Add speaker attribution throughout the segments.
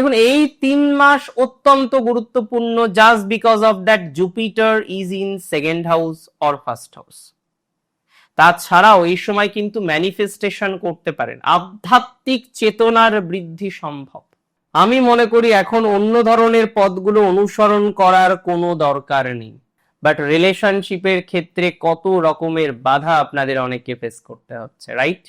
Speaker 1: দেখুন, এই তিন মাস অত্যন্ত গুরুত্বপূর্ণ just because of that Jupiter is in second house or first house তাছাড়াও এই সময় কিন্তু ম্যানিফেস্টেশন করতে পারেন। আধ্যাত্মিক চেতনার বৃদ্ধি সম্ভব। আমি মনে করি এখন অন্য ধরনের পথগুলো অনুসরণ করার কোনো দরকার নেই। বাট রিলেশনশিপের ক্ষেত্রে কত রকমের বাধা আপনাদের অনেককে ফেস করতে হচ্ছে রাইট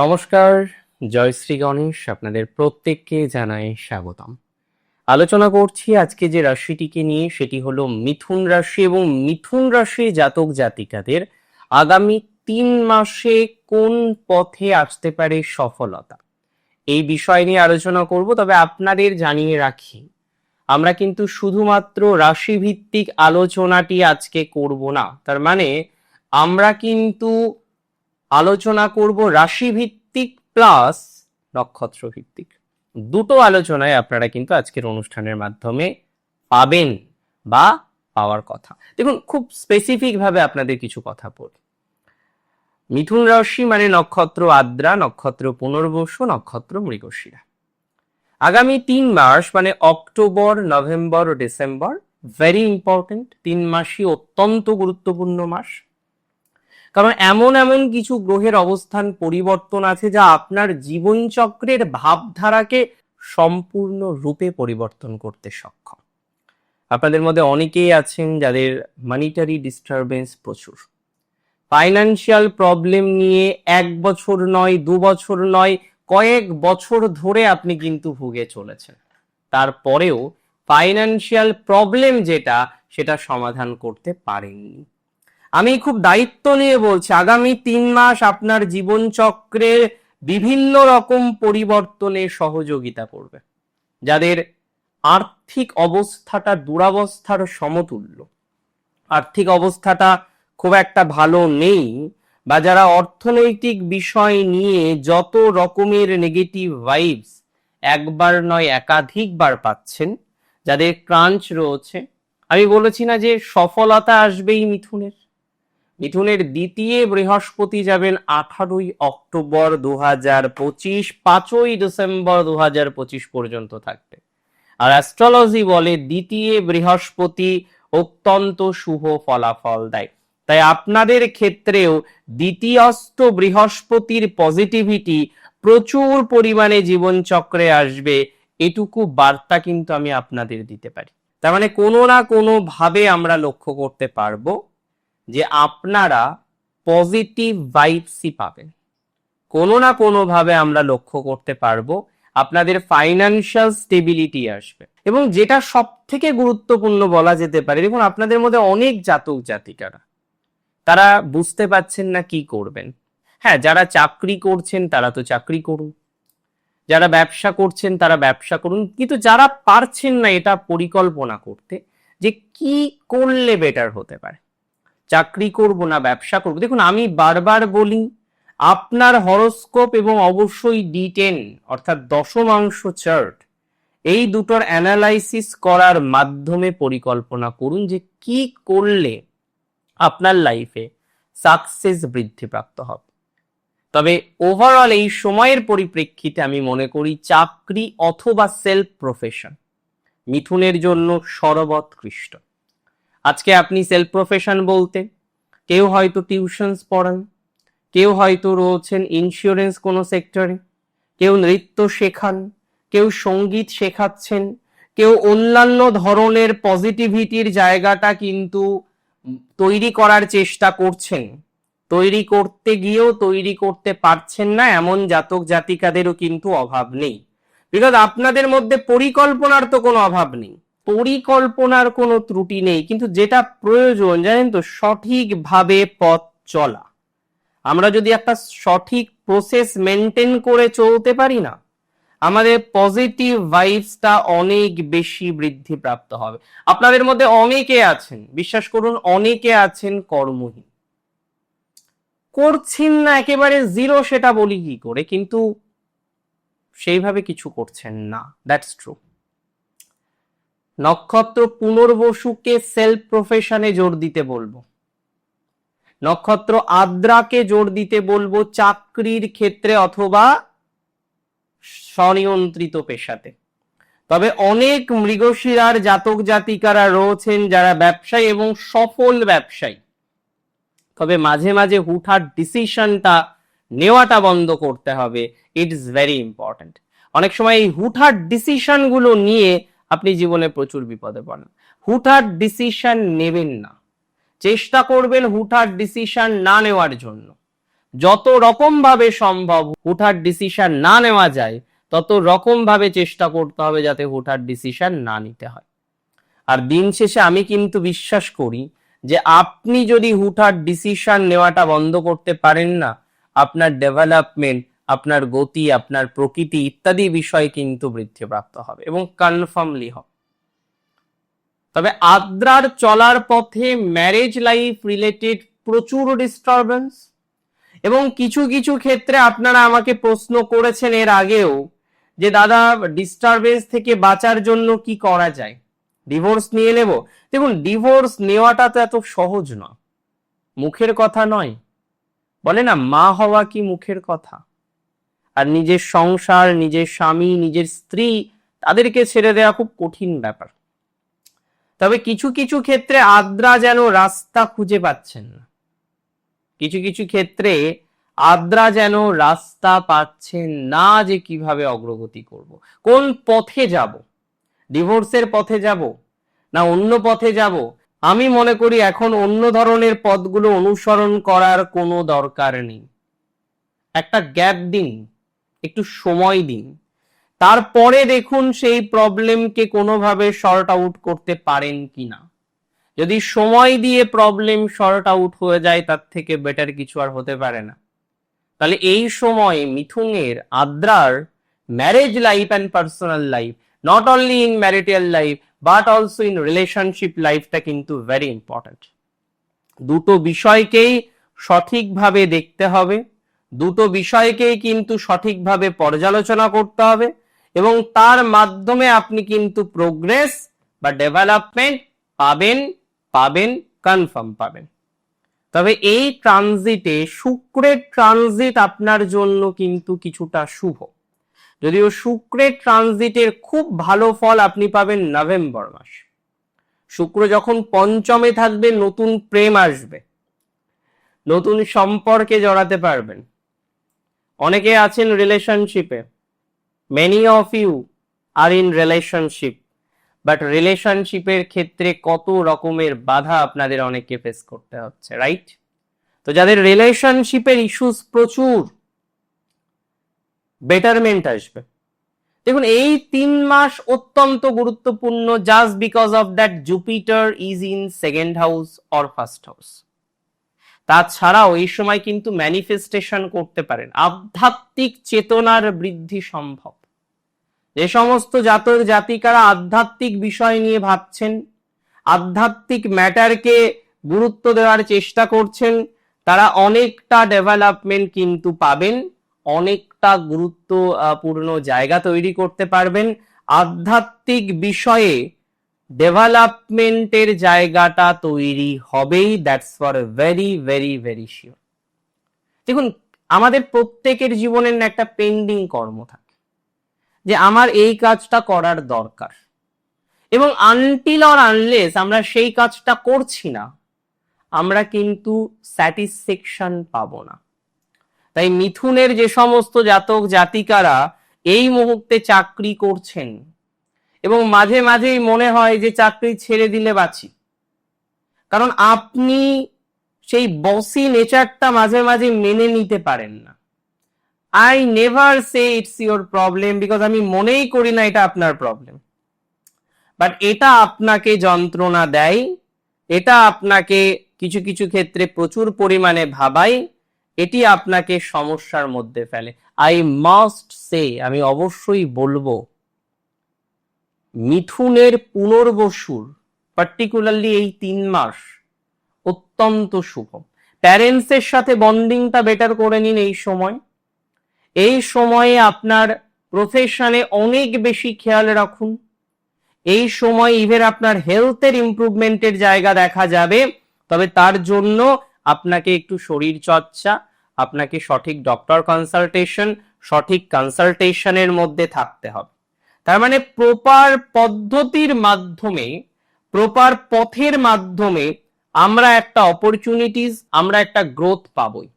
Speaker 1: নমস্কার, জয় শ্রী গণেশ, আপনাদের প্রত্যেককে জানাই স্বাগতম। আলোচনা করছি আজকে যে রাশিটিকে নিয়ে, সেটি হলো মিথুন রাশি এবং মিথুন রাশি জাতক জাতিকাদের আগামী তিন মাসে কোন পথে আসতে পারে সফলতা? এই বিষয় নিয়ে আলোচনা করব, তবে আপনাদের জানিয়ে রাখি, আমরা কিন্তু শুধুমাত্র রাশিভিত্তিক আলোচনাটি আজকে করব না। তার মানে আমরা কিন্তু আলোচনা করব রাশি ভিত্তিক প্লাস নক্ষত্র ভিত্তিক দুটো আলোচনায় আপনারা কিন্তু আজকের অনুষ্ঠানের মাধ্যমে পাবেন বা পাওয়ার কথা। দেখুন, খুব স্পেসিফিক ভাবে আপনাদের কিছু কথা বলি। মিথুন রাশি মানে নক্ষত্র আদ্রা, নক্ষত্র পুনর্বসু, নক্ষত্র মৃগশিরা। আগামী তিন মাস মানে অক্টোবর, নভেম্বর ও ডিসেম্বর ভেরি ইম্পর্টেন্ট তিন মাসই অত্যন্ত গুরুত্বপূর্ণ মাস। কারণ এমন এমন কিছু গ্রহের অবস্থান পরিবর্তন আছে যা আপনার জীবনচক্রের ভাবধারাকে সম্পূর্ণ রূপে পরিবর্তন করতে সক্ষম। আপনাদের মধ্যে অনেকেই আছেন যাদের মানিটারি ডিস্টারবেন্স প্রচুর। ফাইন্যান্সিয়াল প্রবলেম নিয়ে এক বছর নয়, দু বছর নয়, কয়েক বছর ধরে আপনি কিন্তু ভুগে চলেছেন। তারপরেও ফাইন্যান্সিয়াল প্রবলেম যেটা, সেটা সমাধান করতে পারেননি। আমি খুব দায়িত্ব নিয়ে বলছি, আগামী তিন মাস আপনার জীবন চক্রে বিভিন্ন রকম পরিবর্তনে সহযোগিতা করবে, যাদের আর্থিক অবস্থাটা দুরাবস্থার সমতুল্য। আর্থিক অবস্থাটা খুব একটা ভালো নেই, বা যারা অর্থনৈতিক বিষয় নিয়ে যত রকমের নেগেটিভ ভাইবস একবার নয় একাধিকবার পাচ্ছেন, যাদের ক্রাঞ্চ রয়েছে। আমি বলেছি না যে সফলতা আসবেই মিথুনের। মিথুনের দ্বিতীয় বৃহস্পতি যাবেন আঠারোই অক্টোবর দু হাজার পঁচিশ, পাঁচই ডিসেম্বর দু হাজার পঁচিশ পর্যন্ত থাকবে। আর অ্যাস্ট্রোলজি বলে দ্বিতীয় বৃহস্পতি অত্যন্ত শুভ ফলাফল দেয়। তাই আপনাদের ক্ষেত্রেও দ্বিতীয়স্থ বৃহস্পতির পজিটিভিটি প্রচুর পরিমাণে জীবনচক্রে আসবে, এটুকু বার্তা কিন্তু আমি আপনাদের দিতে পারি। তার মানে কোনো না কোনো ভাবে আমরা লক্ষ্য করতে পারব যে আপনারা পজিটিভ ভাইবসই পাবেন। কোনো না কোনো ভাবে আমরা লক্ষ্য করতে পারব আপনাদের ফাইন্যান্সিয়াল স্টেবিলিটি আসবে। এবং যেটা সব থেকে গুরুত্বপূর্ণ বলা যেতে পারে, দেখুন, আপনাদের মধ্যে অনেক জাতক জাতিকারা, তারা বুঝতে পাচ্ছেন না কি করবেন। হ্যাঁ যারা চাকরি করছেন তারা তো চাকরি করুন। যারা ব্যবসা করছেন তারা ব্যবসা করুন। কিন্তু যারা পারছেন না এটা পরিকল্পনা করতে যে কি করলে বেটার হতে পারে। চাকরি করব না, ব্যবসা করব। দেখুন, আমি বারবার বলি, আপনার হরস্কোপ এবং অবশ্যই ডি টেন অর্থাৎ দশমাংশ চার্ট এই দুটোর অ্যানালাইসিস করার মাধ্যমে পরিকল্পনা করুন যে কি করলে আপনার লাইফে সাকসেস বৃদ্ধিপ্রাপ্ত হবে। তবে ওভারঅল এই সময়ের পরিপ্রেক্ষিতে আমি মনে করি চাকরি অথবা সেলফ প্রফেশন মিথুনের জন্য সর্বোৎকৃষ্ট আজকে আপনি সেলফ প্রফেশন বলতে, কেউ হয়তো টিউশনস পড়ান, কেউ হয়তো রয়েছেন ইন্স্যুরেন্স কোনো সেক্টরে কেউ নৃত্য শেখান, কেউ সংগীত শেখাচ্ছেন, কেউ অন্যান্য ধরনের পজিটিভিটির জায়গাটা কিন্তু তৈরি করার চেষ্টা করছেন। তৈরি করতে গিয়েও তৈরি করতে পারছেন না, এমন জাতক জাতিকাদেরও কিন্তু অভাব নেই। বিকজ আপনাদের মধ্যে পরিকল্পনার তো কোনো অভাব নেই। পরিকল্পনার কোনো ত্রুটি নেই, কিন্তু যেটা প্রয়োজন, জানেন তো, সঠিকভাবে পথ চলা। আমরা যদি একটা সঠিক প্রসেস মেনটেন করে চলতে পারি না, আমাদের পজিটিভ ভাইবসটা অনেক বেশি বৃদ্ধি প্রাপ্ত হবে। আপনাদের মধ্যে অনেকে আছেন, বিশ্বাস করুন, অনেকে আছেন কর্মহীন। করছেন না, একেবারে জিরো সেটা বলি কি করে, কিন্তু সেইভাবে কিছু করছেন না দ্যাটস ট্রু নক্ষত্র পুনর্বসুকে সেলফ প্রফেশনে জোর দিতে বলব। নক্ষত্র আদ্রাকে জোর দিতে বলব চাকরির ক্ষেত্রে অথবা স্বনিয়ন্ত্রিত পেশাতে। তবে অনেক মৃগশিরার জাতক জাতিকারা রয়েছেন যারা ব্যবসায়ী এবং সফল ব্যবসায়ী। তবে মাঝে মাঝে হুটহাট ডিসিশনটা নেওয়াটা বন্ধ করতে হবে। ইটস ভেরি ইম্পর্ট্যান্ট অনেক সময় এই হুটহাট ডিসিশনগুলো নিয়ে আপনি জীবনে প্রচুর বিপদে পড়েন। হুটহাট ডিসিশন নেবেন না। চেষ্টা করবেন হুটহাট ডিসিশন না নেওয়ার জন্য। যত রকম ভাবে সম্ভব হুটহাট ডিসিশন না নেওয়া যায়, তত রকম ভাবে চেষ্টা করতে হবে যাতে হুটহাট ডিসিশন না নিতে হয়। আর দিন শেষে আমি কিন্তু বিশ্বাস করি যে আপনি যদি হুটহাট ডিসিশন নেওয়াটা বন্ধ করতে পারেন না, আপনার ডেভেলপমেন্ট আপনার গতি, আপনার প্রকৃতি ইত্যাদি বিষয় কিন্তু বৃদ্ধিপ্রাপ্ত হবে এবং কনফার্মলি হবে। তবে আদ্রার চলার পথে ম্যারেজ লাইফ রিলেটেড প্রচুর ডিস্টারবেন্স এবং কিছু কিছু ক্ষেত্রে আপনারা আমাকে প্রশ্ন করেছেন এর আগেও যে, দাদা ডিস্টারবেন্স থেকে বাঁচার জন্য কি করা যায়? ডিভোর্স নিয়ে নেব? দেখুন ডিভোর্স নেওয়াটা তো এত সহজ না মুখের কথা নয়। বলে না, মা হওয়া কি মুখের কথা? আর নিজের সংসার, নিজের স্বামী, নিজের স্ত্রী তাদেরকে ছেড়ে দেওয়া খুব কঠিন ব্যাপার। তবে কিছু কিছু ক্ষেত্রে আদ্রা যেন রাস্তা খুঁজে পাচ্ছেন না। কিছু কিছু ক্ষেত্রে আদ্রা যেন রাস্তা পাচ্ছেন না যে কীভাবে অগ্রগতি করব। কোন পথে যাব? ডিভোর্সের পথে যাব না অন্য পথে যাব? আমি মনে করি এখন অন্য ধরনের পথগুলো অনুসরণ করার কোনো দরকার নেই। একটা গ্যাপ দিন। একটু সময় দিন। তারপরে দেখুন সেই প্রবলেমকে কোনোভাবে শর্ট আউট করতে পারেন কিনা। যদি সময় দিয়ে প্রবলেম শর্ট আউট হয়ে যায়, তার থেকে বেটার কিছু আর হতে পারে না। তাহলে এই সময় মিথুনের, আদ্রার marriage life and personal life not only in marital life but also in relationship লাইফটা কিন্তু ভেরি ইম্পর্ট্যান্ট দুটো বিষয়কেই সঠিকভাবে দেখতে হবে। দুটো বিষয়কেই কিন্তু সঠিকভাবে পর্যালোচনা করতে হবে এবং তার মাধ্যমে আপনি কিন্তু প্রোগ্রেস বা ডেভেলপমেন্ট পাবেন পাবেন কনফার্ম পাবেন। তবে এই ট্রানজিটে শুক্রের ট্রানজিট আপনার জন্য কিন্তু কিছুটা শুভ। যদিও শুক্রের ট্রানজিটের খুব ভালো ফল আপনি পাবেন নভেম্বর মাস। শুক্র যখন পঞ্চমে থাকবে, নতুন প্রেম আসবে। নতুন সম্পর্কে জড়াতে পারবেন। অনেকে আছেন রিলেশনশিপে many of you are in relationship but রিলেশনশিপের ক্ষেত্রে কত রকমের বাধা আপনাদের অনেককে ফেস করতে হচ্ছে রাইট তো যাদের রিলেশনশিপের ইস্যুস প্রচুর বেটারমেন্ট আসবে। দেখুন, এই তিন মাস অত্যন্ত গুরুত্বপূর্ণ just because of that Jupiter is in second house or first house তাছাড়াও এই সময় কিন্তু ম্যানিফেস্টেশন করতে পারেন। আধ্যাত্মিক চেতনার বৃদ্ধি সম্ভব। যে সমস্ত জাতক জাতিকারা আধ্যাত্মিক বিষয় নিয়ে ভাবছেন, আধ্যাত্মিক ম্যাটারকে গুরুত্ব দেওয়ার চেষ্টা করছেন, তারা অনেকটা ডেভেলপমেন্ট কিন্তু পাবেন, অনেকটা গুরুত্বপূর্ণ জায়গা তৈরি করতে পারবেন। আধ্যাত্মিক বিষয়ে ডেভেলপমেন্টের জায়গাটা তৈরি হবেই that's for very very very sure দেখুন, আমাদের প্রত্যেকের জীবনের একটা পেন্ডিং কর্ম থাকে, যে আমার এই কাজটা করার দরকার। এবং আনটিল অর আনলেস আমরা সেই কাজটা করছি না, আমরা কিন্তু স্যাটিসফ্যাকশন পাবো না। তাই মিথুনের যে সমস্ত জাতক জাতিকারা এই মুহূর্তে চাকরি করছেন এবং মাঝে মাঝেই মনে হয় যে চাকরি ছেড়ে দিলে বাঁচি। কারণ আপনি সেই বসি নেচারটা মাঝে মাঝে মেনে নিতে পারেন না। I never say it's your problem because আমি মনেই করি না এটা আপনার প্রবলেম বাট এটা আপনাকে যন্ত্রণা দেয়, এটা আপনাকে কিছু কিছু ক্ষেত্রে প্রচুর পরিমাণে ভাবায়, এটি আপনাকে সমস্যার মধ্যে ফেলে। আই মাস্ট সে আমি অবশ্যই বলব মিথুনের পুনর্বসুর পার্টিকুলারলি এই তিন মাস, অত্যন্ত শুভ প্যারেন্টসের সাথে বন্ডিংটা বেটার করে নিন এই সময়। এই সময়ে আপনার প্রফেশনে অনেক বেশি খেয়াল রাখুন। এই সময় ইভেন আপনার হেলথের ইমপ্রুভমেন্টের জায়গা দেখা যাবে, তবে তার জন্য আপনাকে একটু শরীর চর্চা, আপনাকে সঠিক ডক্টর কনসালটেশন সঠিক কনসালটেশনের মধ্যে থাকতে হবে। তার মানে প্রপার পদ্ধতির মাধ্যমে, প্রপার পথের মাধ্যমে আমরা একটা অপরচুনিটিস আমরা একটা গ্রোথ পাবই।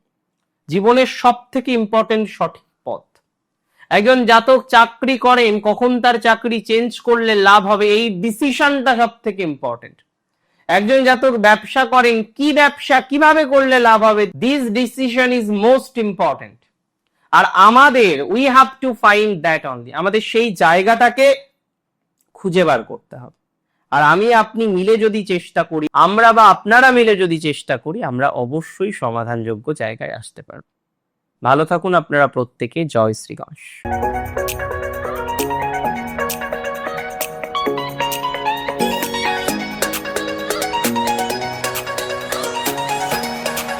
Speaker 1: জীবনের সব থেকে ইম্পর্টেন্ট সঠিক পথ। একজন জাতক চাকরি করেন, কখন তার চাকরি চেঞ্জ করলে লাভ হবে, এই ডিসিশনটা সব থেকে ইম্পর্টেন্ট একজন জাতক ব্যবসা করেন, কি ব্যবসা, কীভাবে করলে লাভ হবে this decision is most important আর আমাদের we have to find that only আমাদের সেই জায়গাটাকে খুঁজে বার করতে হবে। আর আমি, আপনি মিলে যদি চেষ্টা করি, আমরা বা আপনারা মিলে যদি চেষ্টা করি, আমরা অবশ্যই সমাধানযোগ্য জায়গায় আসতে পারব। ভালো থাকুন আপনারা প্রত্যেকে। জয় শ্রী গণেশ।